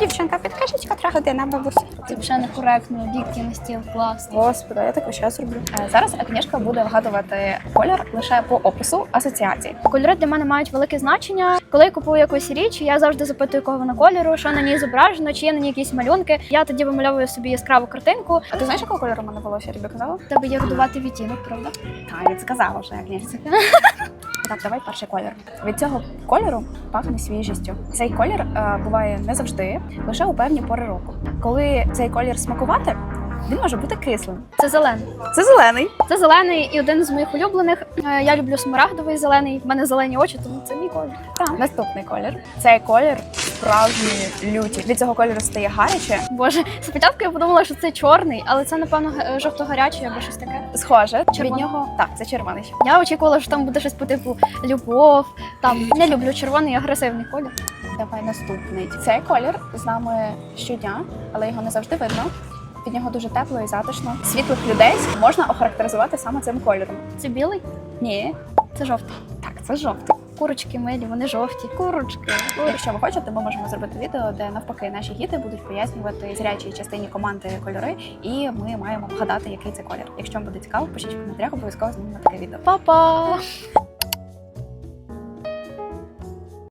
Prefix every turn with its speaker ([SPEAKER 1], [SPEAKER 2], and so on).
[SPEAKER 1] Дівчинка, підкажіть, котра година, бабуся.
[SPEAKER 2] Це вже некоректно, дітки на стіл клас.
[SPEAKER 1] Господи, я так зараз роблю.
[SPEAKER 3] Е, Зараз книжка буде вгадувати колір лише по опису асоціації.
[SPEAKER 2] Кольори для мене мають велике значення. Коли я купую якусь річ, я завжди запитую, кого вона кольору, що на ній зображено, чи є на ній якісь малюнки. Я тоді вимальовую собі яскраву картинку.
[SPEAKER 3] А ти знаєш, якого кольору в мене волосся, я тобі казала?
[SPEAKER 2] Тебе є годувати відтінок, правда?
[SPEAKER 3] Так, я це казала вже, книжці. Так, давай перший колір. Від цього кольору пахне свіжістю. Цей колір е, буває не завжди, лише у певні пори року. Коли цей колір смакувати, він може бути кислим.
[SPEAKER 2] Це зелений.
[SPEAKER 3] Це зелений.
[SPEAKER 2] Це зелений і один з моїх улюблених. Е, Я люблю смарагдовий зелений. В мене зелені очі, тому це мій колір.
[SPEAKER 3] Так. Наступний колір. Цей колір справжньої люті. Від цього кольору стає гаряче,
[SPEAKER 2] Боже, спочатку я подумала, що це чорний, але це напевно жовто-гарячий або щось таке.
[SPEAKER 3] схоже. Від нього так, це червоний.
[SPEAKER 2] Я очікувала, що там буде щось по типу любов. Там не люблю червоний агресивний колір.
[SPEAKER 3] Давай наступний. Цей колір з нами щодня, але його не завжди видно. Від нього дуже тепло і затишно. Світлих людей можна охарактеризувати саме цим кольором.
[SPEAKER 2] Це білий,
[SPEAKER 3] Ні,
[SPEAKER 2] це жовтий.
[SPEAKER 3] так, це жовтий.
[SPEAKER 2] Курочки милі, вони жовті. Курочки.
[SPEAKER 3] Якщо ви хочете, ми можемо зробити відео, де навпаки наші гіди будуть пояснювати зрячій частині команди кольори, і ми маємо вгадати, який це колір. Якщо вам буде цікаво, пишіть в коментарях, обов'язково знімемо таке відео.
[SPEAKER 2] Па-па!